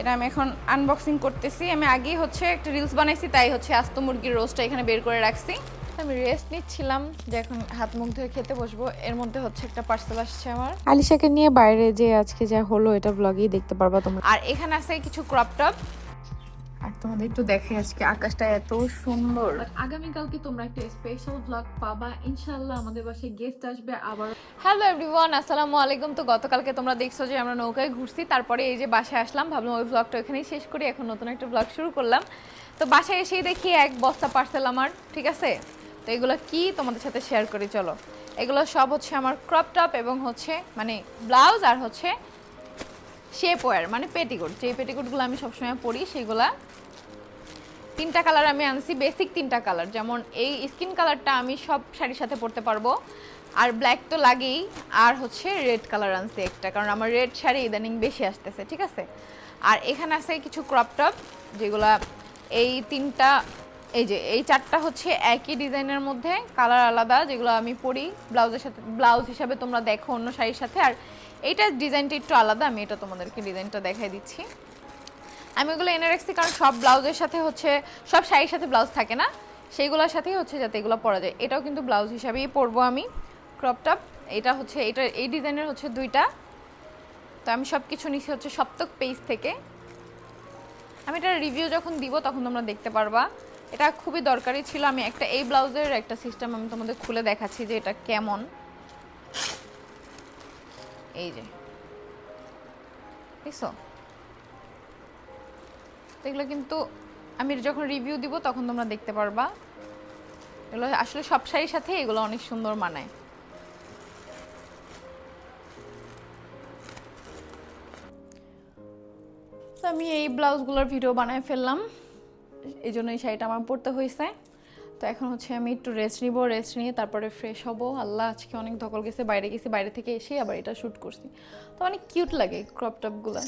এটা আমি এখন আনবক্সিং করতেছি। আমি আগেই হচ্ছে একটা রিলস বানাইছি তাই হচ্ছে আস্ত মুরগির রোস্টটা এখানে বের করে রাখছি। আমি রেস্ট নিচ্ছিলাম যে এখন হাত মুখ ধুয়ে খেতে বসবো। এর মধ্যে হচ্ছে একটা পার্সেল আসছে আমার। আলিশাকে নিয়ে বাইরে যে আজকে যা হলো এটা ব্লগেই দেখতে পারবা তোমরা। আর এখানে আছে কিছু ক্রপ টপ আর তোমাদের একটু দেখে আজকে আকাশটা এত সুন্দর। আগামীকালকে তোমরা একটা স্পেশাল ব্লগ পাবা। ইনশাল্লাহ আমাদের বাসায় গেস্ট আসবে আবার। হ্যালো এভরিওয়ান আসসালামু আলাইকুম। তো গতকালকে তোমরা দেখছ যে আমরা নৌকায় ঘুরছি, তারপরে এই যে বাসায় আসলাম, ভাবলাম ওই ব্লগটা এখানেই শেষ করি, এখন নতুন একটা ব্লগ শুরু করলাম। তো বাসায় এসেই দেখি এক বস্তা পার্সেল আমার, ঠিক আছে? তো এগুলো কি তোমাদের সাথে শেয়ার করি, চলো। এগুলো সব হচ্ছে আমার ক্রপ টপ এবং হচ্ছে মানে ব্লাউজ আর হচ্ছে শেপ ওয়ার মানে পেটিকোট যে পেটিকোটগুলো আমি সবসময় পরি, সেগুলা তিনটা কালার আমি আনছি বেসিক তিনটা কালার যেমন এই স্কিন কালারটা আমি সব শাড়ির সাথে পরতে পারব। আর ব্ল্যাক তো লাগেই, আর হচ্ছে রেড কালার আনছি একটা, কারণ আমার রেড শাড়ি ইদানিং বেশি আসতেছে, ঠিক আছে? আর এখানে আছে কিছু ক্রপ টপ যেগুলা এই তিনটা, এই যে, এই চারটা হচ্ছে একই ডিজাইনের মধ্যে কালার আলাদা, যেগুলো আমি পরি ব্লাউজের সাথে ব্লাউজ হিসাবে তোমরা দেখো অন্য শাড়ির সাথে। আর এইটার ডিজাইনটা একটু আলাদা, আমি এটা তোমাদেরকে ডিজাইনটা দেখাই দিচ্ছি। আমি ওগুলো এনে রাখছি কারণ সব ব্লাউজের সাথে হচ্ছে, সব শাড়ির সাথে ব্লাউজ থাকে না? সেইগুলোর সাথেই হচ্ছে যাতে এগুলো পরা যায়। এটাও কিন্তু ব্লাউজ হিসাবেই পরবো আমি। ক্রপ টপ এটা হচ্ছে, এটা, এই ডিজাইনের হচ্ছে দুইটা। তো আমি সব কিছু নিচ্ছি হচ্ছে সপ্তক পেজ থেকে। আমি এটা রিভিউ যখন দিব তখন তোমরা দেখতে পারবা। এটা খুবই দরকারি ছিল। আমি একটা, এই ব্লাউজের একটা সিস্টেম আমি তোমাদের খুলে দেখাচ্ছি যে এটা কেমন। এই যে। তো এগুলো কিন্তু আমি যখন রিভিউ দিব তখন তোমরা দেখতে পারবা। এগুলো আসলে সব শাড়ির সাথে এগুলো অনেক সুন্দর মানায়। তো আমি এই ব্লাউজগুলোর ভিডিও বানায় ফেললাম। এই জন্য এই শাড়িটা আমার পরতে হয়েছে। তো এখন হচ্ছে আমি একটু রেস্ট নিব রেস্ট নিয়ে তারপরে ফ্রেশ হব। আল্লাহ, আজকে অনেক ধকল গেছে, বাইরে গেছি, বাইরে থেকে এসে আবার এটা শ্যুট করছি। তো অনেক কিউট লাগে ক্রপ টপগুলো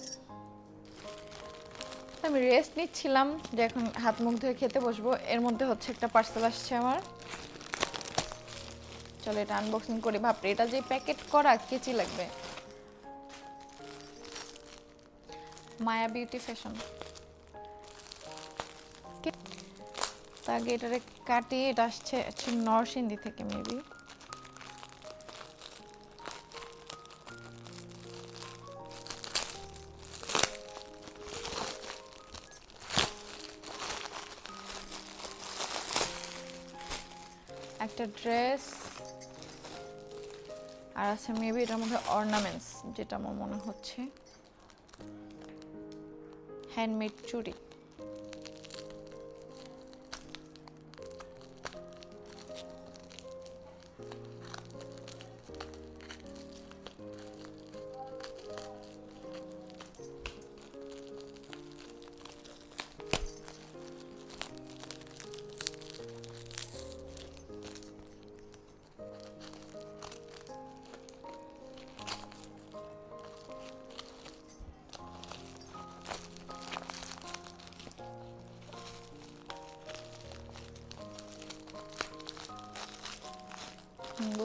আমি রেস্ট নিচ্ছিলাম, যে এখন হাত মুখ ধুয়ে খেতে বসবো। এর মধ্যে হচ্ছে একটা পার্সেল আসছে আমার। চলো এটা আনবক্সিং করি। ভাবরে এটা যে প্যাকেট করা, কেচি লাগবে? মায়া বিউটি ফ্যাশন আগে এটারে কাটিয়ে এটা আসছে নরসিংদী থেকে মেবি একটা ড্রেস আর আছে মেবি এটার মধ্যে অর্নামেন্টস যেটা আমার মনে হচ্ছে। হ্যান্ডমেড চুড়ি।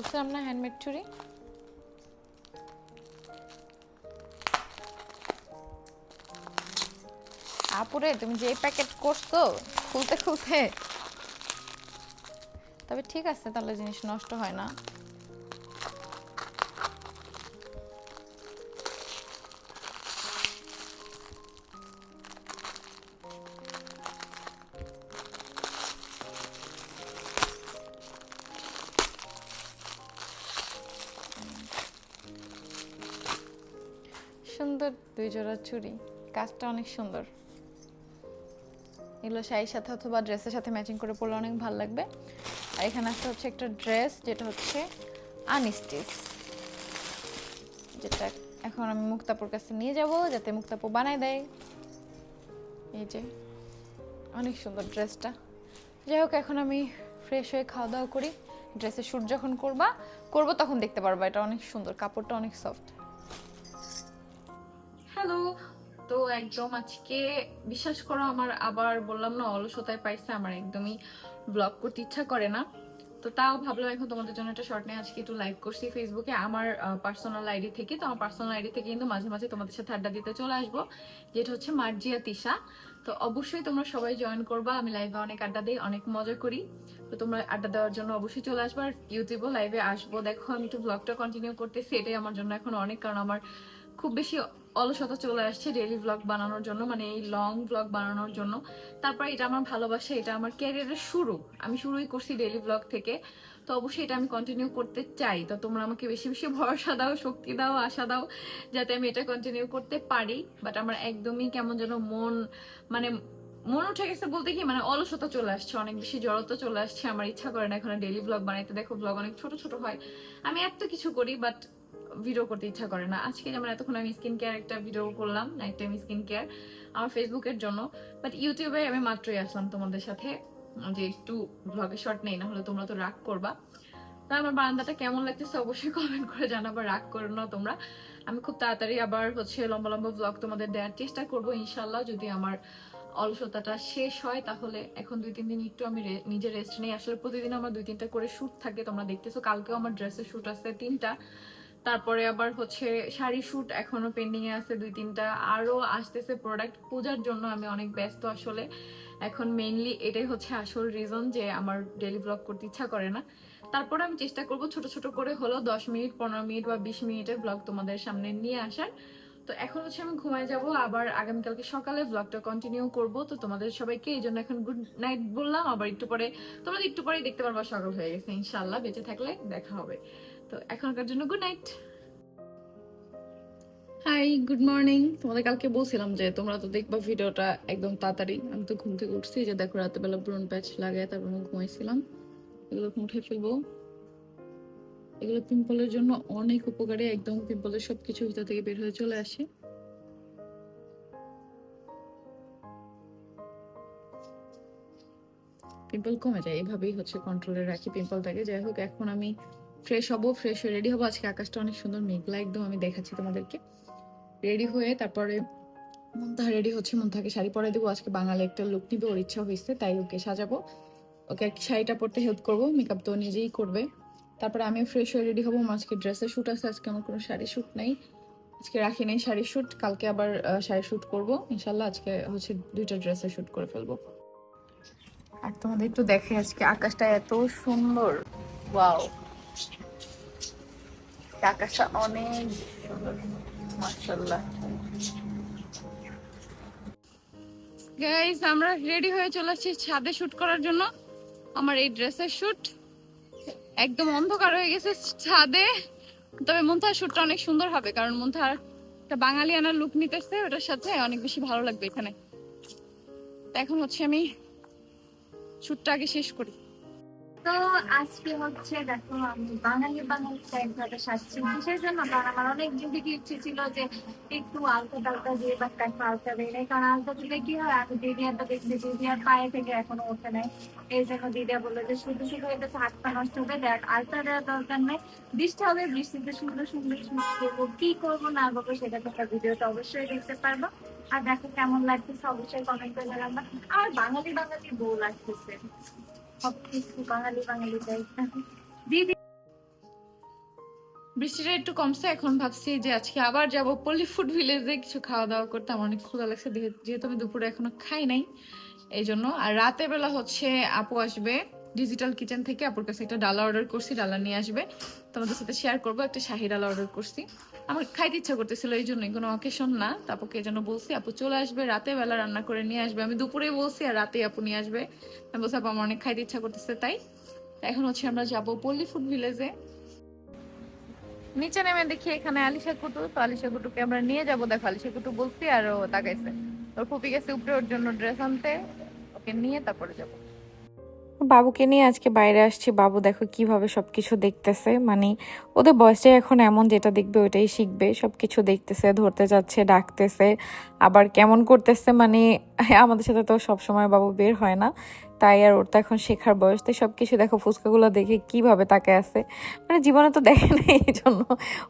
বলছিলাম না হ্যান্ডমেড চুড়ি। আপুরে, তুমি যে প্যাকেট করছ, খুলতে খুলতে, তবে ঠিক আছে, তাহলে জিনিস নষ্ট হয় না। জোড়া চুড়ি। কাজটা অনেক সুন্দর। এগুলো শাড়ির সাথে অথবা ড্রেসের সাথে ম্যাচিং করে পরলে অনেক ভালো লাগবে। আর এখানে একটা হচ্ছে একটা ড্রেস, যেটা হচ্ছে আনস্টিচ। যেটা এখন আমি মুক্তাপুর কাছে নিয়ে যাব, যাতে মুক্তাপু বানায় দেয়। এই যে, অনেক সুন্দর ড্রেসটা। যাই হোক, এখন আমি ফ্রেশ হয়ে খাওয়া দাওয়া করি। ড্রেসের শ্যুট যখন করবা, করব তখন দেখতে পারবা, এটা অনেক সুন্দর। কাপড়টা অনেক সফট হ্যালো। তো একদম আজকে বিশ্বাস করো আমার আবার বললাম না, অলসতায় পাইছে, আমার একদমই ব্লগ করতে ইচ্ছা করে না। তো তাও ভাবলাম এখন তোমাদের জন্য একটা শর্ট নিয়ে আজকে একটু লাইভ করছি ফেসবুকে আমার পার্সোনাল আইডি থেকে, তো আমার পার্সোনাল আইডি থেকে কিন্তু মাঝে মাঝে তোমাদের সাথে আড্ডা দিতে চলে আসব, যেটা হচ্ছে মার্জিয়া তিশা। তো অবশ্যই তোমরা সবাই জয়েন করবা, আমি লাইভে অনেক আড্ডা দিই, অনেক মজা করি। তো তোমরা আড্ডা দেওয়ার জন্য অবশ্যই চলে আসবে, আর ইউটিউবেও লাইভে আসব। দেখো, আমি একটু ব্লগটা কন্টিনিউ করতেছি, এটাই আমার জন্য এখন অনেক, কারণ আমার খুব বেশি অলসতা চলে আসছে ডেইলি ব্লগ বানানোর জন্য মানে এই লং ব্লগ বানানোর জন্য। তারপর এটা আমার ভালোবাসা, এটা আমার ক্যারিয়ারের শুরু। আমি শুরুই করছি ডেইলি ব্লগ থেকে। তো অবশ্যই এটা আমি কন্টিনিউ করতে চাই। তো তোমরা আমাকে বেশি বেশি ভরসা দাও, শক্তি দাও, আশা দাও, যাতে আমি এটা কন্টিনিউ করতে পারি। বাট আমার একদমই কেমন যেন মন মানে মন উঠে গেছে বলতে কি মানে অলসতা চলে আসছে, অনেক বেশি জড়তা চলে আসছে। আমার ইচ্ছা করে না এখন ডেইলি ব্লগ বানাইতে। দেখো ব্লগ অনেক ছোট ছোট হয়। আমি এত কিছু করি বাট ভিডিও করতে ইচ্ছা করে না। আজকে যেমন এতক্ষণ আমি স্কিন কেয়ার একটা ভিডিও করলাম নাইট টাইম স্কিন কেয়ার আমার ফেসবুকের জন্য। বাট ইউটিউবে আমি মাত্রই আসলাম তোমাদের সাথে। যে একটু ব্লগে শর্ট নেই না হলে তোমরা তো রাগ করবা। তা আমার বারান্দাটা কেমন লাগতেছে অবশ্যই কমেন্ট করে জানাবা, রাগ করো না তোমরা। আমি খুব তাড়াতাড়ি আবার হচ্ছে লম্বা লম্বা ব্লগ তোমাদের দেওয়ার চেষ্টা করব ইনশাল্লাহ যদি আমার অলসতাটা শেষ হয়, তাহলে এখন দুই, তিন দিন একটু আমি রে- নিজে রেস্ট নেই। আসলে প্রতিদিন আমার দুই, তিনটা করে শ্যুট থাকে, তোমরা দেখতেছো। কালকেও আমার ড্রেসের শ্যুট আছে তিনটা। তারপরে আবার হচ্ছে শাড়ি শ্যুট এখনও পেন্ডিং এ আছে দুই তিনটা। আরও আসতেছে প্রোডাক্ট পূজার জন্য আমি অনেক ব্যস্ত আসলে। এখন মেইনলি এটাই হচ্ছে আসল রিজন যে আমার ডেলি ব্লগ করতে ইচ্ছা করে না। তারপরে আমি চেষ্টা করব ছোট ছোট করে হলো দশ মিনিট, পনেরো মিনিট বা বিশ মিনিটের ব্লগ তোমাদের সামনে নিয়ে আসার। তো এখন হচ্ছে আমি ঘুমায় যাব। আবার আগামীকালকে সকালে ব্লগটা কন্টিনিউ করব। তো তোমাদের সবাইকে এই জন্য এখন গুড নাইট বললাম। আবার একটু পরে তোমরা একটু পরেই দেখতে পারবা সকাল হয়ে গেছে। ইনশাল্লাহ বেঁচে থাকলে দেখা হবে। তো এখনকার জন্য good night hi good morning তোমাদের কালকে বলছিলাম যে তোমরা তো দেখবা ভিডিওটা একদম তাড়াতাড়ি। আমি তো ঘুম থেকে উঠছি যে দেখো রাতেবেলা ব্রন প্যাচ লাগায় তারপর আমি ঘুমাইছিলাম। এগুলো উঠে ফেলব। এগুলো পিম্পলের জন্য অনেক উপকারী, একদম পিম্পলের সবকিছু ভিতর থেকে বের হয়ে চলে আসে। পিম্পল কমে যায়, এভাবেই হচ্ছে কন্ট্রোলে রাখি পিম্পলটাকে। যাই হোক, এখন আমি ফ্রেশ হব ফ্রেশ হয়ে রেডি হব। আজকে আকাশটা অনেক সুন্দর, মেঘলা একদম আমি দেখাচ্ছি তোমাদেরকে। রেডি হয়ে তারপরে মন্তাহা রেডি হচ্ছে, মন্তাহাকে শাড়ি পরে দেবো। আজকে বাঙালি একটা লুক নিবে, ওর ইচ্ছা হয়েছে, তাই ওকে সাজাবো। ওকে আর শাড়িটা পরতে হেল্প করব মেকআপ তো নিজেই করবে। তারপরে আমি ফ্রেশ হয়ে রেডি হব। আমার আজকে ড্রেসের শ্যুট আছে, আজকে আমার কোনো শাড়ি শ্যুট নেই। আজকে রাখি নেই শাড়ি শ্যুট কালকে আবার শাড়ি শ্যুট করব। ইনশাল্লাহ আজকে হচ্ছে দুইটা ড্রেসের শ্যুট করে ফেলব। আর তোমাদের একটু দেখে আজকে আকাশটা এত সুন্দর। ওয়াও আকাশটা অনেক সুন্দর গাইস আমরা রেডি হয়ে চলে আসছি ছাদে শুট করার জন্য। আমার এই ড্রেসের শুট একদম অন্ধকার হয়ে গেছে ছাদে। তবে মন্থার শুটটা অনেক সুন্দর হবে, কারণ মন্থার একটা বাঙালি আনার লুক নিতেছে, ওটার সাথে অনেক বেশি ভালো লাগবে এখানে। এখন হচ্ছে আমি শুটটা আগে শেষ করি। তো আজকে হচ্ছে দেখো, আমি বাঙালি বাঙালি টাইপ ভাবে সাজছি কিসের জন্য কারণ আমার অনেক দিন থেকে ইচ্ছে ছিল যে একটু আলতা টালতা দিয়ে বা একটা আলতা বেড়ে কারণ আলতা দিলে কি হয়, আমি দিদিয়াটা দেখছি, দিদিয়ার পায়ে থেকে এখনও ওঠে নাই। এই জন্য দিদিয়া বলল যে শুধু শুধু এটা হাত পা নষ্ট হবে, দেখ আলতা দেওয়ার দরকার নেই, বৃষ্টি হবে বৃষ্টিতে সুন্দর সুন্দর সুন্দর করব, কি করব না করব সেটা তোমরা ভিডিওটা অবশ্যই দেখতে পারব। আর দেখো কেমন লাগতেছে, অবশ্যই কমেন্ট করে জানাবা। আর বাঙালি বাঙালি বউ লাগতেছে। বৃষ্টিটা একটু কমছে, এখন ভাবছি যে আজকে আবার যাব পল্লী ফুড ভিলেজে কিছু খাওয়া দাওয়া করতে। আমার অনেক ক্ষুধা লাগছে যেহেতু আমি দুপুরে এখনও খাই নাই এই জন্য আর রাতের বেলা হচ্ছে আপু আসবে ডিজিটাল কিচেন থেকে। আপুর কাছে একটা ডালা অর্ডার করছি ডালা নিয়ে আসবে। তোমাদের সাথে শেয়ার করব, একটা শাহি ডালা অর্ডার করছি। আমার খাইতে ইচ্ছা করতেছিল, এই জন্যই। কোনো অকেশন না। তো আপুকে এই জন্য বলছি, আপু চলে আসবে, রাতে বেলা রান্না করে নিয়ে আসবে। আমি দুপুরে বলছি, আর রাতে আপু নিয়ে আসবে। আমি বলছি, আপু, আমার অনেক খাইতে ইচ্ছা করতেছে। তাই এখন হচ্ছে আমরা যাব পল্লী ফুড ভিলেজে। নিচে নেমে দেখি এখানে আলিশা কুটু। তো আলিশা কুটুকে আমরা নিয়ে যাব। দেখো, আলিশা কুটু বলছি, আর ও তাকাইছে। ওর ফুপি গেছে উপরে, ওর জন্য ড্রেস আনতে। ওকে নিয়ে তারপরে যাব। বাবুকে নিয়ে আজকে বাইরে আসছি। বাবু দেখো কীভাবে সবকিছু দেখতেছে। মানে ওদের বয়সটাই এখন এমন যেটা দেখবে ওইটাই শিখবে। সবকিছু দেখতেছে, ধরতে যাচ্ছে, ডাকতেছে। আবার কেমন করতেছে মানে আমাদের সাথে তো সবসময় বাবু বের হয় না। তাই আর ওর তো এখন শেখার বয়স। তাই সব কিছু দেখো, ফুচকাগুলো দেখে কীভাবে তাকে আছে। মানে জীবনে তো দেখে নাই এই জন্য।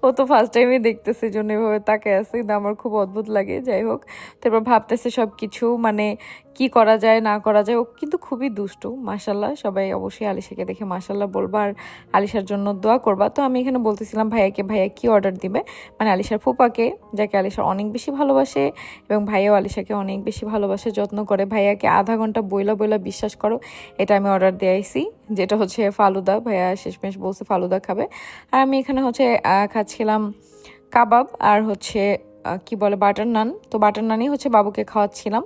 ও তো ফার্স্ট টাইমে দেখতেছে জন্য এভাবে তাকে আছে। কিন্তু আমার খুব অদ্ভুত লাগে। যাই হোক, তারপর ভাবতেছে সব কিছু মানে কি করা যায়, না করা যায়, ও কিন্তু খুবই দুষ্টু মাসাল্লাহ সবাই অবশ্যই আলিশাকে দেখে মাসাল্লাহ বলবা, আর আলিশার জন্য দোয়া করবা। তো আমি এখানে বলতেছিলাম, ভাইয়াকে, ভাইয়া কি অর্ডার দিবে? মানে আলিশার ফুপাকে, যাকে আলিশা অনেক বেশি ভালোবাসে এবং ভাইয়াও আলিশাকে অনেক বেশি ভালোবাসে, যত্ন করে। ভাইয়াকে আধা ঘণ্টা বইলা বইলা বিশ্বাস করো, এটা আমি অর্ডার দিয়ে আইছি যেটা হচ্ছে ফালুদা। ভাইয়া শেষমেশ বলছে, ফালুদা খাবে। আর আমি এখানে হচ্ছে খাচ্ছিলাম কাবাব আর হচ্ছে কি বলে, বাটার নান। তো বাটার নানই হচ্ছে বাবুকে খাওয়াচ্ছিলাম।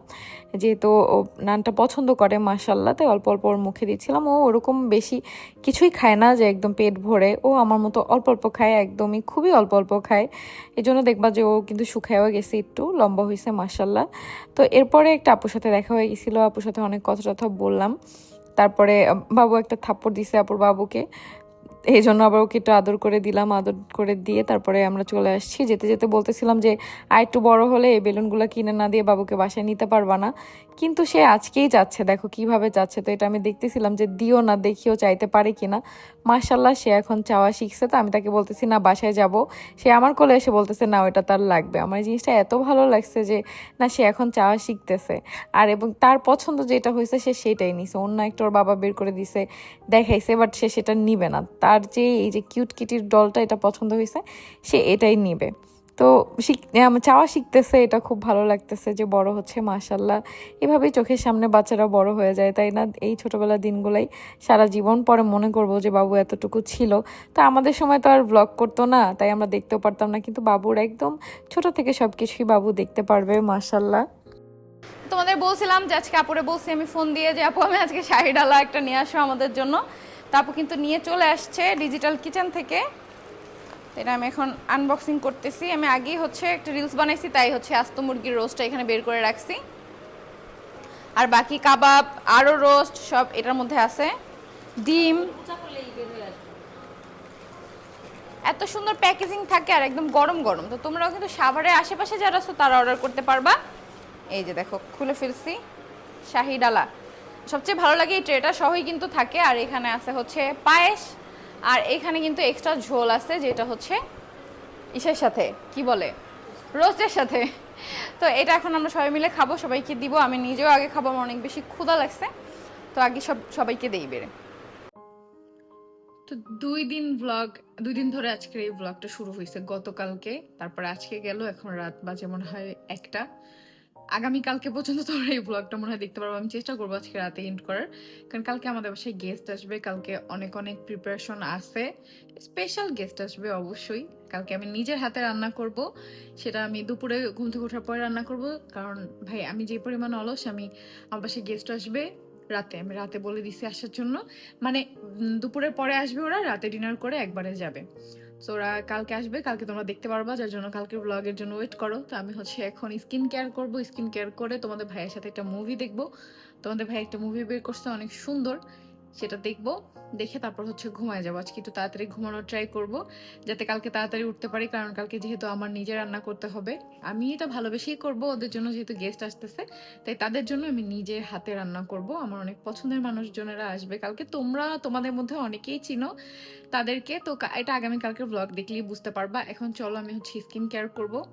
যেহেতু নানটা পছন্দ করে মাসাল্লাহ তাই অল্প অল্প ওর মুখে দিচ্ছিলাম। ও ওরকম বেশি কিছুই খায় না যে একদম পেট ভরে। ও আমার মতো অল্প অল্প খায়, একদমই খুবই অল্প অল্প খায়। এই জন্য দেখবা যে ও কিন্তু শুকায়ও গেছে একটু, লম্বা হয়েছে মাসাল্লাহ তো এরপরে একটা আপুর সাথে দেখা হয়ে গেছিল, আপুর সাথে অনেক কথা টথা বললাম। তারপরে বাবু একটা থাপ্পড় দিছে আপুর বাবুকে। এই জন্য আবার ওকে একটু আদর করে দিলাম, আদর করে দিয়ে তারপরে আমরা চলে আসছি। যেতে যেতে বলতেছিলাম যে, আর একটু বড় হলে এই বেলুনগুলো কিনে না দিয়ে বাবুকে বাসায় নিতে পারবা না। কিন্তু সে আজকেই যাচ্ছে, দেখো কীভাবে যাচ্ছে। তো এটা আমি দেখতেছিলাম যে, দিও না, দেখিও চাইতে পারে কিনা মার্শাল্লাহ সে এখন চাওয়া শিখছে। তো আমি তাকে বলতেছি, না, বাসায় যাব। সে আমার কোলে এসে বলতেছে, না, ওটা তার লাগবে। আমার এই জিনিসটা এত ভালো লাগছে যে, না, সে এখন চাওয়া শিখতেছে। আর এবং তার পছন্দ যেটা হয়েছে, সে সেটাই নিছে। অন্য একটা ওর বাবা বের করে দিছে, দেখাইছে, বাট সে সেটা নিবে না। তার যে, এই যে কিউট কিটির ডলটা এটা পছন্দ হয়েছে, সে এটাই নিবে। তো শিখ চাওয়া শিখতেছে, এটা খুব ভালো লাগতেছে যে বড় হচ্ছে মাশাল্লাহ এভাবেই চোখের সামনে বাচ্চারা বড় হয়ে যায়, তাই না? এই ছোটবেলার দিনগুলাই সারা জীবন পরে মনে করব যে বাবু এতটুকু ছিল। তো আমাদের সময় তো আর ব্লগ করতো না, তাই আমরা দেখতেও পারতাম না, কিন্তু বাবুর একদম ছোট থেকে সব কিছুই বাবু দেখতে পারবে মাশাল্লাহ তোমাদের বলছিলাম যে আজকে আপুরে বলছি, আমি ফোন দিয়ে যে, আপু, আমি আজকে শাড়ি ডালা একটা নিয়ে আসো আমাদের জন্য। তা আপু কিন্তু নিয়ে চলে আসছে ডিজিটাল কিচেন থেকে। এটা আমি এখন আনবক্সিং করতেছি। আমি আগেই হচ্ছে একটা রিলস বানাইছি তাই হচ্ছে আস্ত মুরগির রোস্টটা এখানে বের করে রাখছি। আর বাকি কাবাব আরও রোস্ট সব এটার মধ্যে আছে। ডিম। এত সুন্দর প্যাকেজিং থাকে আর একদম গরম গরম। তো তোমরাও কিন্তু সাভারের আশেপাশে যারা আছো তারা অর্ডার করতে পারবা। এই যে দেখো খুলে ফেলছি। শাহি ডালা। সবচেয়ে ভালো লাগে এই ট্রেটা, সহই কিন্তু থাকে। আর এখানে আছে হচ্ছে পায়েস, আর এখানে কিন্তু এক্সট্রা ঝোল আছে, যেটা হচ্ছে ইসের সাথে, কি বলে? রোস্টের সাথে। তো এটা এখন আমরা সবাই মিলে খাব, সবাইকে দিব। আমি নিজেও আগে খাব, আমার অনেক বেশি ক্ষুধা লাগছে। তো আগে সব সবাইকে দেই বেড়ে। তো দুই দিন ব্লগ দুই দিন ধরে আজকের এই ব্লগটা শুরু হয়েছে। গতকালকে, তারপরে আজকে গেল, এখন রাত বাজে মনে হয় একটা। আগামী কালকে পর্যন্ত তোমরা এই ব্লগটা মনে হয় দেখতে পারব। আমি চেষ্টা করব আজকে রাতে এন্ড করার। কারণ কালকে আমাদের বাসায় গেস্ট আসবে। কালকে অনেক অনেক প্রিপারেশন আছে। স্পেশাল গেস্ট আসবে অবশ্যই। কালকে আমি নিজের হাতে রান্না করব। সেটা আমি দুপুরে ঘুম থেকে ওঠার পরে রান্না করব। কারণ ভাই, আমি যে পরিমাণ অলস, আমি আমার বাসায় গেস্ট আসবে রাতে। আমি রাতে বলে দিছি আসার জন্য। মানে দুপুরের পরে আসবে ওরা, রাতে ডিনার করে একবারে যাবে। তো ওরা কালকে আসবে, কালকে তোমরা দেখতে পারবা, যার জন্য কালকে ব্লগের জন্য ওয়েট করো। তো আমি হচ্ছে এখন স্কিন কেয়ার করব স্কিন কেয়ার করে তোমাদের ভাইয়ের সাথে একটা মুভি দেখব। তোমাদের ভাই একটা মুভি বের করছে, অনেক সুন্দর। সেটা দেখব, দেখে তারপর হচ্ছে ঘুমায় যাব। আজকে একটু তাড়াতাড়ি ঘুমানোর ট্রাই করব, যাতে কালকে তাড়াতাড়ি উঠতে পারি, কারণ কালকে যেহেতু আমার নিজে রান্না করতে হবে। আমি এটা ভালোবেসেই করব, ওদের জন্য যেহেতু গেস্ট আসতেছে, তাই তাদের জন্য আমি নিজে হাতে রান্না করব। আমার অনেক পছন্দের মানুষজনেরা আসবে। কালকে তোমরা, তোমাদের মধ্যে অনেকেই চিনো তাদেরকে, তো এটা আগামী কালকের ব্লগ দেখলেই বুঝতে পারবা। এখন চলো আমি হচ্ছে স্কিন কেয়ার করব।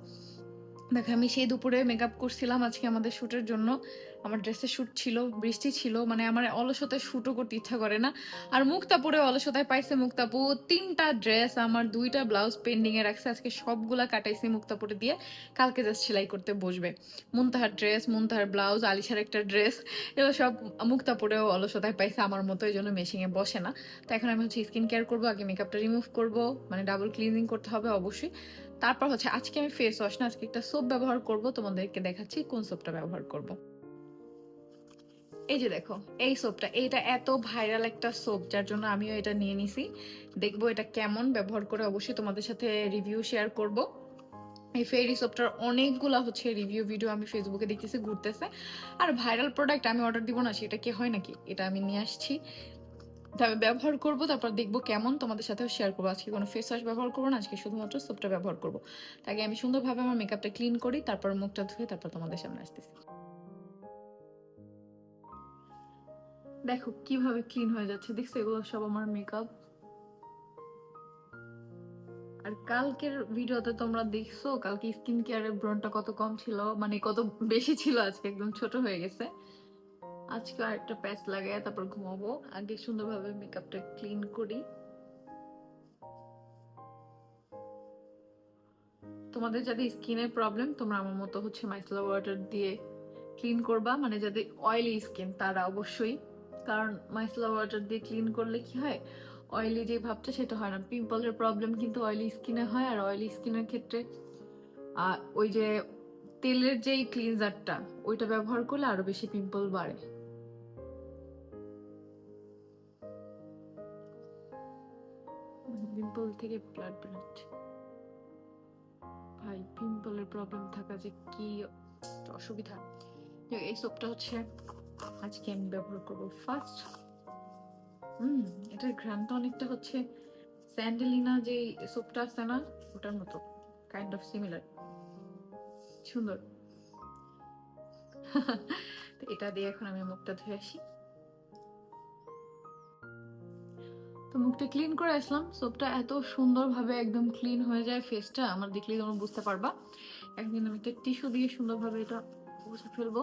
দেখো, আমি সেই দুপুরে মেকআপ করছিলাম আজকে আমাদের শ্যুটের জন্য। আমার ড্রেসের শ্যুট ছিল, বৃষ্টি ছিল মানে আমার অলসতায় শ্যুটও করতে ইচ্ছা করে না। আর মুক্তাপুরে অলসতায় পাইছে মুক্তাপু। তিনটা ড্রেস আমার দুইটা ব্লাউজ পেন্ডিং এ রাখছে। আজকে সবগুলা কাটাইছি মুক্তাপুরে দিয়ে। কালকে জাস্ট সেলাই করতে বসবে। মুনতাহার ড্রেস মুনতাহার ব্লাউজ আলিশার একটা ড্রেস এগুলো সব মুক্তাপুরেও অলসতায় পাইছে আমার মতো, এই জন্য মেশিংয়ে বসে না। তো এখন আমি হচ্ছে স্কিন কেয়ার করব, আগে মেকআপটা রিমুভ করব মানে ডাবল ক্লিনিং করতে হবে অবশ্যই। তারপর হচ্ছে, আজকে আমি ফেস ওয়াশ না, আজকে একটা সোপ ব্যবহার করব, তোমাদেরকে দেখাচ্ছি কোন সোপটা ব্যবহার করব। এই যে দেখো, এই সোপটা এইটা এত ভাইরাল একটা সোপ যার জন্য আমিও এটা নিয়ে নিছি। দেখব এটা কেমন ব্যবহার করে অবশ্যই তোমাদের সাথে রিভিউ শেয়ার করব। এই ফেরি সোপটার অনেকগুলা হচ্ছে রিভিউ ভিডিও আমি ফেসবুকে দেখতেছি, ঘুরতেছে। আর ভাইরাল প্রোডাক্ট আমি অর্ডার দিব না, সেটা কি হয় নাকি? এটা আমি নিয়ে আসছি। তো আমি ব্যবহার করব, তারপর দেখব কেমন তোমাদের সাথেও শেয়ার করব। আজকে কোনো ফেস ওয়াশ ব্যবহার করব না, আজকে শুধুমাত্র সোপটা ব্যবহার করব। তাকে আমি সুন্দরভাবে আমার মেকআপটা ক্লিন করি, তারপর মুখটা ধুয়ে তারপর তোমাদের সামনে আসতেছি। দেখো কীভাবে ক্লিন হয়ে যাচ্ছে। দেখছ এগুলো সব আমার মেকআপ আর কালকের ভিডিওতে তোমরা দেখছ, কালকে স্কিন কেয়ারের ব্রনটা কত কম ছিল মানে কত বেশি ছিল আজকে, একদম ছোট হয়ে গেছে। আজকে আর একটা প্যাচ লাগাই তারপর ঘুমাবো। আগে সুন্দরভাবে মেকআপটা ক্লিন করি। তোমাদের যাদের স্কিনের প্রবলেম তোমরা আমার মতো হচ্ছে মাইসেলার ওয়াটার দিয়ে ক্লিন করবা মানে যাদের অয়েলি স্কিন তারা অবশ্যই। কারণ মাইসেলার ওয়াটার দিয়ে ক্লিন করলে কি হয়? অয়েলি যে ভাবটা সেটা হয় না। পিম্পলের প্রবলেম কিন্তু অয়েলি স্কিনে হয় আর অয়েলি স্কিনের ক্ষেত্রে ওই যে তেলের যেই ক্লিনজারটা ওইটা ব্যবহার করলে আরও বেশি পিম্পল বাড়ে। পিম্পল থেকে ব্লাড বেরোচ্ছে ভাই পিম্পলের প্রবলেম থাকা যে কি অসুবিধা। এই সোপটা হচ্ছে আজকে আমি ব্যবহার করব ফার্স্ট হুম, এটার ঘ্রাণটা অনেকটা হচ্ছে স্যান্ডেলিনা যে সোপটা আছে না, ওটার মতো কাইন্ড অফ সিমিলার সুন্দর। তো এটা দিয়ে এখন আমি মুখটা ধুয়ে আসি। তো মুখটা ক্লিন করে আসলাম। সোপটা এত সুন্দরভাবে একদম ক্লিন হয়ে যায় ফেসটা আমার দেখলেই তোমরা বুঝতে পারবা। একদিন আমি একটা টিস্যু দিয়ে সুন্দরভাবে এটা মুছে ফেলব।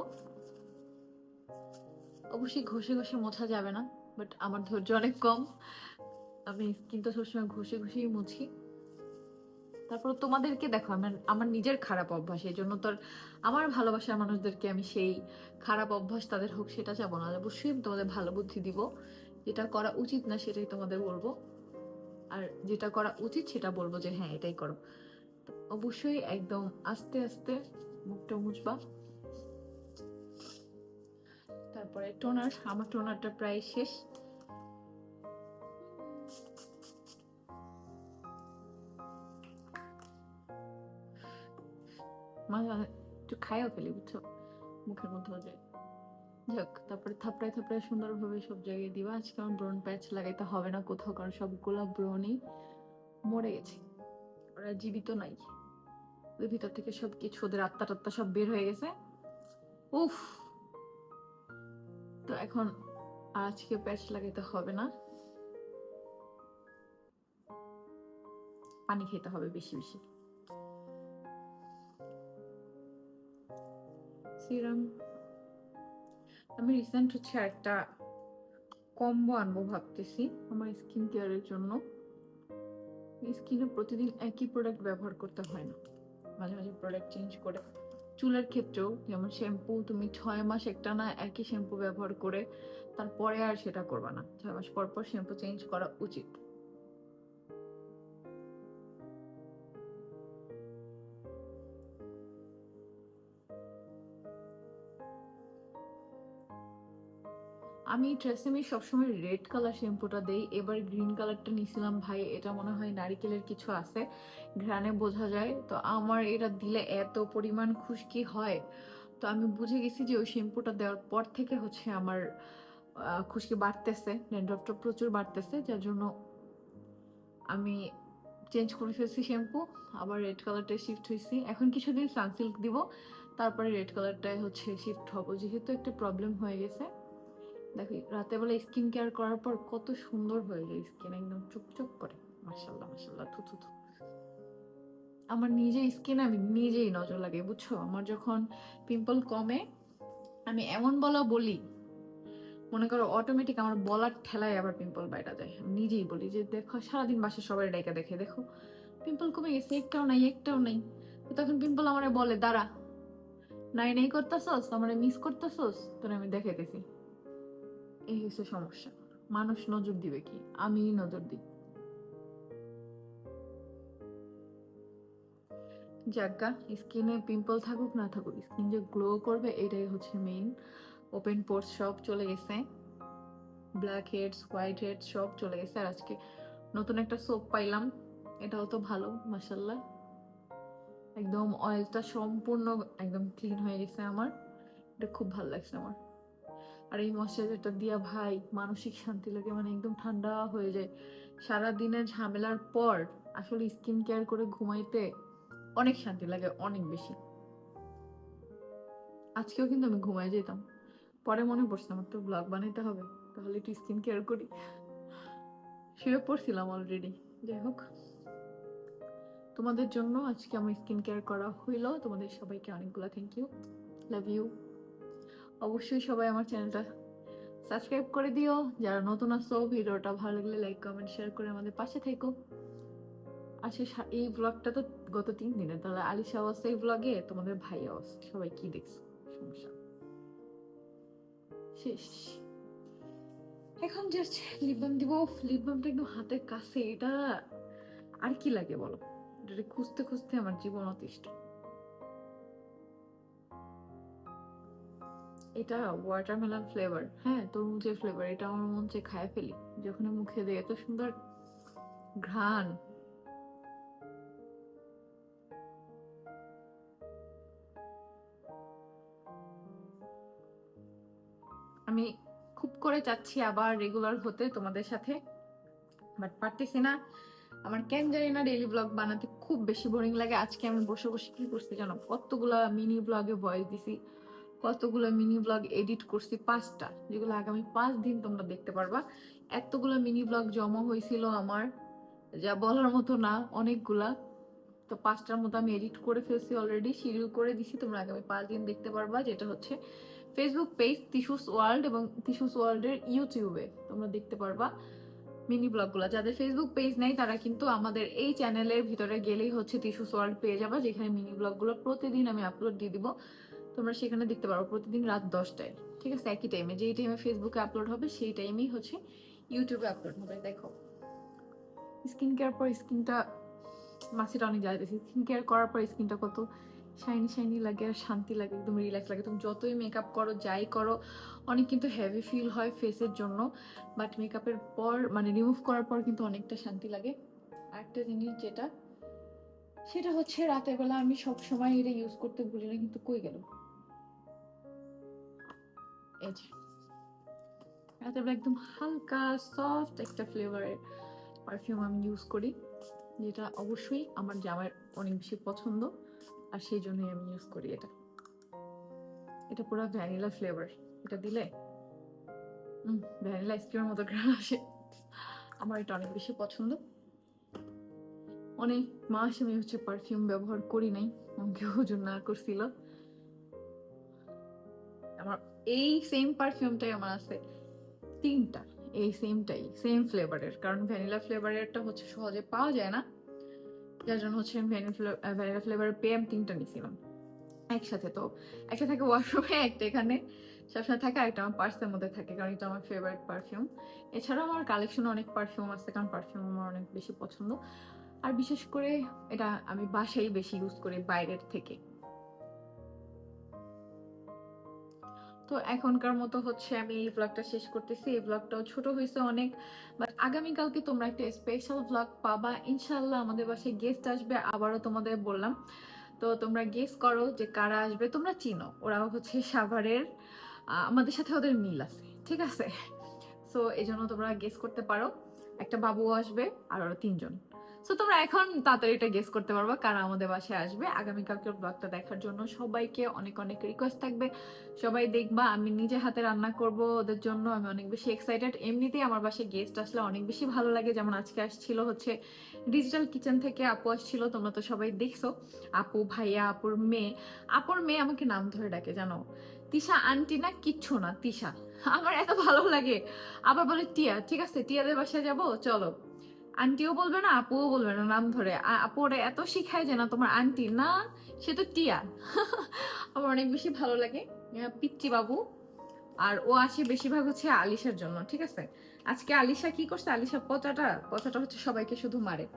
অবশ্যই ঘষে ঘষে মোছা যাবে না বাট আমার ধৈর্য অনেক কম। আমি স্কিনটা সবসময় ঘষে ঘষেই মুছি। তারপর তোমাদেরকে দেখো, আমার আমার নিজের খারাপ অভ্যাস, এই জন্য তো আর আমার ভালোবাসার মানুষদেরকে আমি সেই খারাপ অভ্যাস তাদের হোক সেটা চাবো না। অবশ্যই আমি তোমাদের ভালো বুদ্ধি দিব। যেটা করা উচিত না সেটাই তোমাদের বলব। আর যেটা করা উচিত সেটা বলব যে হ্যাঁ এটাই করো। অবশ্যই একদম আস্তে আস্তে মুখটা মুছবা। তারপরে টোনার, আমার টোনারটা প্রায় শেষ। একটু খাইও ফেলি বুঝছ? মুখের মধ্যে যায়। যাক, তারপরে থাপড়ায় থাপড়ায় সুন্দরভাবে সব জায়গায় দিবা। আজকে আমার ব্রন প্যাচ লাগাইতে হবে না কোথাও, কারণ সবগুলা ব্রনই মরে গেছে। ওরা জীবিত নাই। ওদের ভিতর থেকে সব কিছু ওদের আত্মা টাত্মা সব বের হয়ে গেছে। উফ! তো এখন আজকে প্যাচ লাগাইতে হবে না। পানি খেতে হবে বেশি বেশি। সিরাম। আমি রিসেন্ট হচ্ছে একটা কম্বো আনব ভাবতেছি আমার স্কিন কেয়ারের জন্য। স্কিনে প্রতিদিন একই প্রোডাক্ট ব্যবহার করতে হয় না। মাঝে মাঝে প্রোডাক্ট চেঞ্জ করে। চুলের ক্ষেত্রেও, যেমন শ্যাম্পু, তুমি ছয় মাস একটা না একই শ্যাম্পু ব্যবহার করে তারপরে আর সেটা করবা না। ছয় মাস পর পর শ্যাম্পু চেঞ্জ করা উচিত। আমি ট্রেসেমি সবসময় রেড কালার শ্যাম্পুটা দেই। এবার গ্রিন কালারটা নিছিলাম ভাই, এটা মনে হয় নারিকেলের কিছু আছে। ঘ্রাণে বোঝা যায়। তো আমার এটা দিলে এত পরিমাণ খুশকি হয়। তো আমি বুঝে গেছি যে ওই শ্যাম্পুটা দেওয়ার পর থেকে হচ্ছে আমার খুশকি বাড়তেছে, ড্যান্ড্রফটা প্রচুর বাড়তেছে, যার জন্য আমি চেঞ্জ করে ফেলছি শ্যাম্পু, আবার রেড কালারটায় শিফট হয়েছি এখন কিছুদিন সানসিল্ক দিব, তারপরে রেড কালারটায় হচ্ছে শিফট হব। যেহেতু একটা প্রবলেম হয়ে গেছে। দেখো রাতে বেলা স্কিন কেয়ার করার পর কত সুন্দর হয়ে যায় স্কিন একদম চুপচুপ করে। মাসাল্লাহ মাসাল্লাহ থু থু আমার নিজের স্কিন আমি নিজেই নজর লাগে বুঝছ? আমার যখন পিম্পল কমে, আমি এমন বলা বলি, মনে করো অটোমেটিক আমার বলার ঠেলায় আবার পিম্পল বাইরা যায়। আমি নিজেই বলি যে, দেখো, সারাদিন বাসে সবাই ডাইকা দেখে, দেখো। পিম্পল কমে গেছে, একটাও নাই একটাও নাই। তখন পিম্পল আমারে বলে, দাঁড়া, নাই নাই করতেছস, আমারে মিস করতেছস, তোর আমি দেখাইতেছি। এই হচ্ছে সমস্যা। মানুষ নজর দিবে কি? আমি নজর দিই। জাগা স্কিনে পিম্পল থাকুক, না থাকুক স্কিন যে গ্লো করবে, এটাই হচ্ছে মেইন ওপেন পোর্স সব চলে গেছে। ব্ল্যাক হেডস হোয়াইট হেডস সব চলে গেছে। আর আজকে নতুন একটা সোপ পাইলাম। এটাও তো ভালো মাসাল্লাহ একদম অয়েলটা সম্পূর্ণ একদম ক্লিন হয়ে গেছে আমার। এটা খুব ভালো লাগছে আমার। আর এই ময়শ্চারাইজারটা দিয়া ভাই মানসিক শান্তি লাগে মানে একদম ঠান্ডা হয়ে যায়। সারা দিনের ঝামেলার পর আসলে স্কিন কেয়ার করে ঘুমাইতে অনেক শান্তি লাগে, অনেক বেশি। আজকেও কিন্তু আমি ঘুমাই যেতাম। পরে মনে পড়ছে আমার তো ব্লগ বানাইতে হবে, তাহলে একটু স্কিন কেয়ার করি। শুয়ে পড়ছিলাম অলরেডি যাই হোক। তোমাদের জন্য আজকে আমার স্কিন কেয়ার করা হইল। তোমাদের সবাইকে অনেকগুলো থ্যাংক ইউ লাভ ইউ অবশ্যই সবাই আমার চ্যানেলটা সাবস্ক্রাইব করে দিও। যারা নতুন আসছো ভিডিওটা ভালো লাগলে লাইক কমেন্ট শেয়ার করে আমাদের পাশে থেকো। আচ্ছা সা- এই ব্লগটা তো গত তিন দিনে, তাহলে আলিশা অবস্থা এই ব্লগে তোমাদের ভাই অবস্থা সবাই কি দেখছ? সমস্যা। শেষ। এখন জাস্ট লিপ বাম দিব। লিপ বামটা একদম হাতের কাছে, এটা আর কি লাগে বলো? এটা খুঁজতে খুঁজতে আমার জীবন অতিষ্ঠ। এটা ওয়াটারমেলন ফ্লেভার হ্যাঁ তরমুজের ফ্লেভার এটা আমার মন চেয়ে খায় ফেলি। যখন মুখে দেয়, এত সুন্দর ঘ্রাণ। আমি খুব করে চাচ্ছি আবার রেগুলার হতে তোমাদের সাথে। বাট পারতেছি না। আমার কেন জানি না ডেইলি ব্লগ বানাতে খুব বেশি বোরিং লাগে। আজকে আমি বসে বসে কি করছি জানো? কতগুলা মিনি ব্লগে ভয়েস দিছি। কতগুলো মিনি ব্লগ এডিট করছি পাঁচটা, যেগুলো আগামী পাঁচ দিন তোমরা দেখতে পারবা। এতগুলো মিনি ব্লগ জমা হয়েছিল আমার, যা বলার মতো না, অনেকগুলা। তো পাঁচটার মতো আমি এডিট করে ফেলছি অলরেডি শিডিউল করে দিছি, তোমরা আগামী পাঁচ দিন দেখতে পারবা, যেটা হচ্ছে ফেসবুক পেজ তিশুস ওয়ার্ল্ড এবং তিশুস ওয়ার্ল্ডের ইউটিউবে তোমরা দেখতে পারবা মিনি ব্লগগুলো যাদের ফেসবুক পেজ নেই, তারা কিন্তু আমাদের এই চ্যানেলের ভিতরে গেলেই হচ্ছে তিশুস ওয়ার্ল্ড পেয়ে যাবা, যেখানে মিনি ব্লগগুলো প্রতিদিন আমি আপলোড দিয়ে দিব। তোমরা সেখানে দেখতে পারো প্রতিদিন রাত দশটায়। ঠিক আছে? একই টাইমে যেই টাইমে ফেসবুকে আপলোড হবে, সেই টাইমেই হচ্ছে ইউটিউবে আপলোড হবে। দেখো। স্কিন কেয়ার পর স্কিনটা মাসিটা অনেক যাইতেছি স্কিন কেয়ার করার পর স্কিনটা কত শাইনি শাইনি লাগে আর শান্তি লাগে, একদম রিল্যাক্স লাগে। তুমি যতই মেকআপ করো, যাই করো, অনেক কিন্তু হেভি ফিল হয় ফেসের জন্য। বাট মেকআপের পর মানে রিমুভ করার পর কিন্তু অনেকটা শান্তি লাগে। আরেকটা জিনিস যেটা, সেটা হচ্ছে রাতের বেলা আমি সব সময় এটা ইউজ করতে ভুলি না, কিন্তু কই গেল? এই যে একদম হালকা সফট একটা ফ্লেভারের পারফিউম আমি ইউজ করি, যেটা অবশ্যই আমার জামার অনেক বেশি পছন্দ, আর সেই জন্যই আমি ইউজ করি এটা। এটা পুরো ভ্যানিলা ফ্লেভার এটা দিলে ভ্যানিলা আইসক্রিমের মতো গ্রান আসে। আমার এটা অনেক বেশি পছন্দ। অনেক মাস আমি হচ্ছে পারফিউম ব্যবহার করি নাই, আমাকে ওজন না করছিল। এই সেম পারফিউমটাই আমার আছে। তিনটা, এই সেমটাই সেম ফ্লেভারের কারণ ভ্যানিলা ফ্লেভারেরটা হচ্ছে সহজে পাওয়া যায় না। যার জন্য হচ্ছে ভ্যানিলা ফ্লেভারের আমি তিনটা নিয়েছিলাম। একসাথে তো একটা থাকে ওয়াশরুমে একটা এখানে, সবসময় থাকে একটা আমার পার্সের মধ্যে থাকে, কারণ এটা আমার ফেভারিট পারফিউম এছাড়াও আমার কালেকশন অনেক পারফিউম আছে, কারণ পারফিউম আমার অনেক বেশি পছন্দ। আর বিশেষ করে এটা আমি বাসায় বেশি ইউজ করি, বাইরের থেকে। তো এখনকার মতো হচ্ছে আমি এই ব্লগটা শেষ করতেছি। এই ব্লগটাও ছোট হয়েছে অনেক বাট আগামীকালকে তোমরা একটা স্পেশাল ব্লগ পাবা। ইনশাল্লাহ আমাদের বাসায় গেস্ট আসবে, আবারও তোমাদের বললাম। তো তোমরা গেস করো যে কারা আসবে, তোমরা চিনো। ওরা হচ্ছে সাভারের আমাদের সাথে ওদের মিল আছে, ঠিক আছে? সো এই তোমরা গেস করতে পারো। একটা বাবু আসবে, আর ওরা তিনজন। সো তোমরা এখন তাড়াতাড়ি এটা গেস করতে পারবা কারা আমাদের বাসায় আসবে। আগামীকালকের ব্লগটা দেখার জন্য সবাইকে অনেক অনেক রিকোয়েস্ট থাকবে। সবাই দেখবা, আমি নিজে হাতে রান্না করব, ওদের জন্য আমি অনেক বেশি এক্সাইটেড এমনিতেই আমার বাসায় গেস্ট আসলে অনেক বেশি ভালো লাগে। যেমন আজকে আসছিল হচ্ছে ডিজিটাল কিচেন থেকে আপু আসছিল, তোমরা তো সবাই দেখছ। আপু, ভাইয়া, আপুর মেয়ে। আপুর মেয়ে আমাকে নাম ধরে ডাকে, জানো? তিশা আন্টি না, কিচ্ছু না, তিশা। আমার এত ভালো লাগে। আবার বলে টিয়া, ঠিক আছে, টিয়াদের বাসায় যাব, চলো। আন্টিও বলবে না, আপুও বলবে না, নাম ধরে। আপু ওরা এত শিখায় যে না, তোমার আন্টি না, সে তো টিয়া। আমার অনেক বেশি ভালো লাগে। পিচ্চি বাবু আর ও আসে বেশিরভাগ হচ্ছে আলিশার জন্য, ঠিক আছে? আজকে আলিশা কি করছে? আলিশা পচাটা পচাটা হচ্ছে সবাইকে শুধু মারে।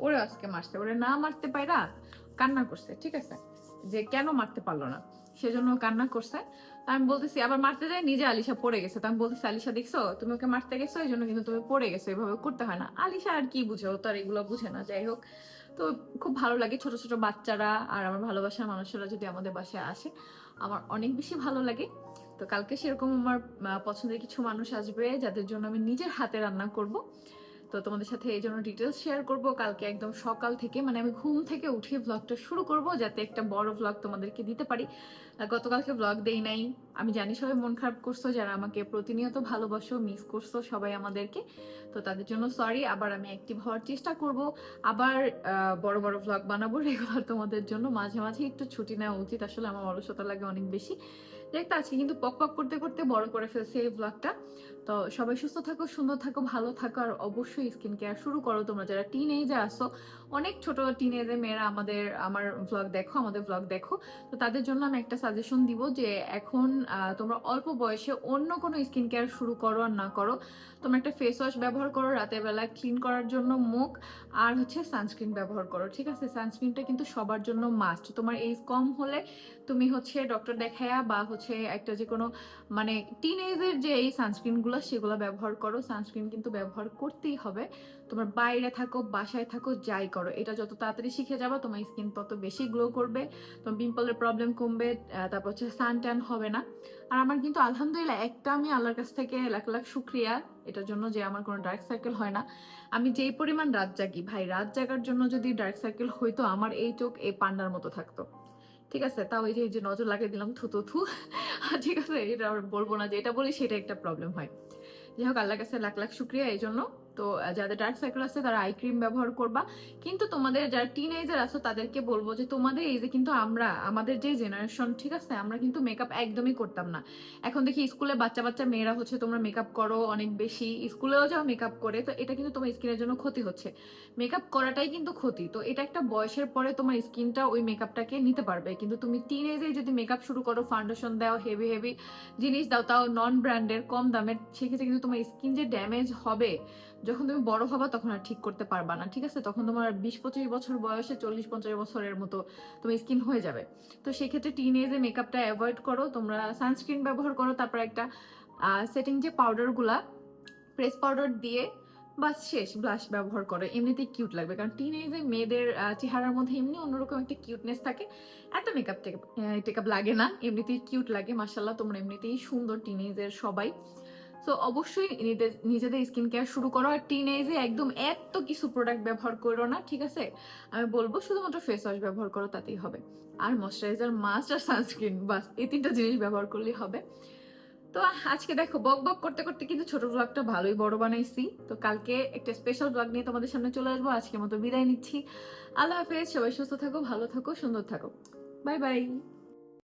ওরে আজকে মারছে। ওরে না মারতে পাইরা কান্না করছে, ঠিক আছে? যে কেন মারতে পারল না? সেজন্য কান্না করছে। আমি বলতেছি, আবার মারতে যাই, নিজে আলিশা পড়ে গেছে। তা আমি বলতেছি, আলিশা দেখছ? তুমি ওকে মারতে গেছো এই জন্য কিন্তু তুমি পড়ে গেছো, এভাবে করতে হয় না। আলিশা আর কি বুঝে? ও তো আর এগুলো বুঝে না, যাই হোক। তো খুব ভালো লাগে ছোট ছোট বাচ্চারা আর আমার ভালোবাসার মানুষেরা যদি আমাদের বাসায় আসে, আমার অনেক বেশি ভালো লাগে। তো কালকে সেরকম আমার পছন্দের কিছু মানুষ আসবে, যাদের জন্য আমি নিজের হাতে রান্না করব। তো তোমাদের সাথে এই জন্য ডিটেলস শেয়ার করব। কালকে একদম সকাল থেকে মানে আমি ঘুম থেকে উঠে ব্লগটা শুরু করব, যাতে একটা বড় ব্লগ তোমাদেরকে দিতে পারি। গতকালকে ব্লগ দেই নাই। আমি জানি সবাই মন খারাপ করছ, যারা আমাকে প্রতিনিয়ত ভালোবাসো মিস করছ সবাই আমাদেরকে। তো তাদের জন্য সরি আবার আমি অ্যাক্টিভ হওয়ার চেষ্টা করব। আবার বড় বড় ব্লগ বানাবো রেগুলার তোমাদের জন্য। মাঝে মাঝে একটু ছুটি নেওয়া উচিত, আসলে আমার অলসতা লাগে অনেক বেশি। দেখতে আজকে কিন্তু পক পক করতে করতে বড় করে ফেলছে এই ব্লগটা তো সবাই সুস্থ থাকো, সুন্দর থাকো, ভালো থাকো, আর অবশ্যই স্কিন কেয়ার শুরু করো। তোমরা যারা টিন এজে আসো অনেক ছোট টিন এজে মেয়েরা আমাদের, আমার ব্লগ দেখো, আমাদের ব্লগ দেখো। তো তাদের জন্য আমি একটা সাজেশন দিব যে এখন তোমরা অল্প বয়সে অন্য কোনো স্কিন কেয়ার শুরু করো আর না করো। তোমরা একটা ফেস ওয়াশ ব্যবহার করো, রাতের বেলা ক্লিন করার জন্য মুখ আর হচ্ছে সানস্ক্রিন ব্যবহার করো, ঠিক আছে? সানস্ক্রিনটা কিন্তু সবার জন্য মাস্ট তোমার এজ কম হলে তুমি হচ্ছে ডক্টর দেখায়া বা হচ্ছে একটা যে কোনো মানে টিন এজের যে এই সানস্ক্রিনগুলো সেগুলো ব্যবহার করো। সানস্ক্রিন কিন্তু ব্যবহার করতেই হবে। তোমার বাইরে থাকো, বাসায় থাকো, যাই করো। এটা যত তাড়াতাড়ি শিখে যাবে, তোমার স্কিন তত বেশি গ্লো করবে, তোমার পিম্পলের প্রবলেম কমবে তারপর হচ্ছে সান ট্যান হবে না। আর আমার কিন্তু আলহামদুলিল্লাহ একটা আমি আল্লাহর কাছ থেকে লাখ লাখ শুক্রিয়া, এটার জন্য যে আমার কোনো ডার্ক সার্কেল হয় না। আমি যেই পরিমাণ রাত জাগি, ভাই, রাত জাগার জন্য যদি ডার্ক সার্কেল হইতো, আমার এই চোখ এই পান্ডার মতো থাকতো। ঠিক আছে? তাও এই যে যে নজর লাগিয়ে দিলাম, থু থু থু। ঠিক আছে, এটা বলব না যে এটা বলি সেটা একটা প্রবলেম হয়। যাই হোক, আল্লাহর কাছে লাখ লাখ শুক্রিয়া এই জন্য তো যাদের ডার্ক সার্কেল আছে, তারা আই ক্রিম ব্যবহার করবা। কিন্তু তোমাদের যারা টিন এজের আছো, তাদেরকে বলব যে, তোমাদের এই যে কিন্তু আমরা, আমাদের যে জেনারেশন ঠিক আছে? আমরা কিন্তু মেকআপ একদমই করতাম না। এখন দেখি স্কুলে বাচ্চা বাচ্চা মেয়েরা হচ্ছে, তোমরা মেকআপ করো অনেক বেশি। স্কুলেও যাও মেকআপ করে, তো এটা কিন্তু তোমার স্কিনের জন্য ক্ষতি হচ্ছে। মেকআপ করাটাই কিন্তু ক্ষতি। তো এটা একটা বয়সের পরে তোমার স্কিনটা ওই মেকআপটাকে নিতে পারবে। কিন্তু তুমি টিন এজে যদি মেকআপ শুরু করো ফাউন্ডেশন দাও হেভি হেভি জিনিস দাও, তাও নন ব্র্যান্ডের কম দামের, সেক্ষেত্রে কিন্তু তোমার স্কিন যে ড্যামেজ হবে যখন তুমি বড় হবা তখন আর ঠিক করতে পারবা না, ঠিক আছে? তখন তোমার বিশ পঁচিশ বছর বয়সে চল্লিশ পঞ্চাশ বছরের মতো তোমার স্কিন হয়ে যাবে। তো সেক্ষেত্রে টিন এজে মেকআপটা অ্যাভয়েড করো, তোমরা সানস্ক্রিন ব্যবহার করো, তারপর একটা সেটিং যে পাউডারগুলা প্রেস পাউডার দিয়ে বা শেষ ব্লাশ ব্যবহার করো। এমনিতেই কিউট লাগবে, কারণ টিন এজে মেয়েদের চেহারার মধ্যে এমনি অন্যরকম একটা কিউটনেস থাকে। এত মেকআপ টেকআপ লাগে না, এমনিতেই কিউট লাগে মাসাল্লাহ তোমরা এমনিতেই সুন্দর টিন এজের সবাই। তো অবশ্যই নিজেদের- নিজেদের স্কিন কেয়ার শুরু করো। আর টিন এজে একদম এত কিছু প্রোডাক্ট ব্যবহার করো না, ঠিক আছে? আমি বলব শুধুমাত্র ফেস ওয়াশ ব্যবহার করো, তাতেই হবে। আর ময়শ্চারাইজার মাস্ট আর সানস্ক্রিন বাস, এই তিনটা জিনিস ব্যবহার করলেই হবে। তো আজকে দেখো, বক বক করতে করতে কিন্তু ছোট ব্লগটা ভালোই বড় বানাইছি। তো কালকে একটা স্পেশাল ব্লগ নিয়ে তোমাদের সামনে চলে আসব। আজকের মতো বিদায় নিচ্ছি। আল্লাহ হাফেজ, সবাই সুস্থ থাকো, ভালো থাকো, সুন্দর থাকো। Bye bye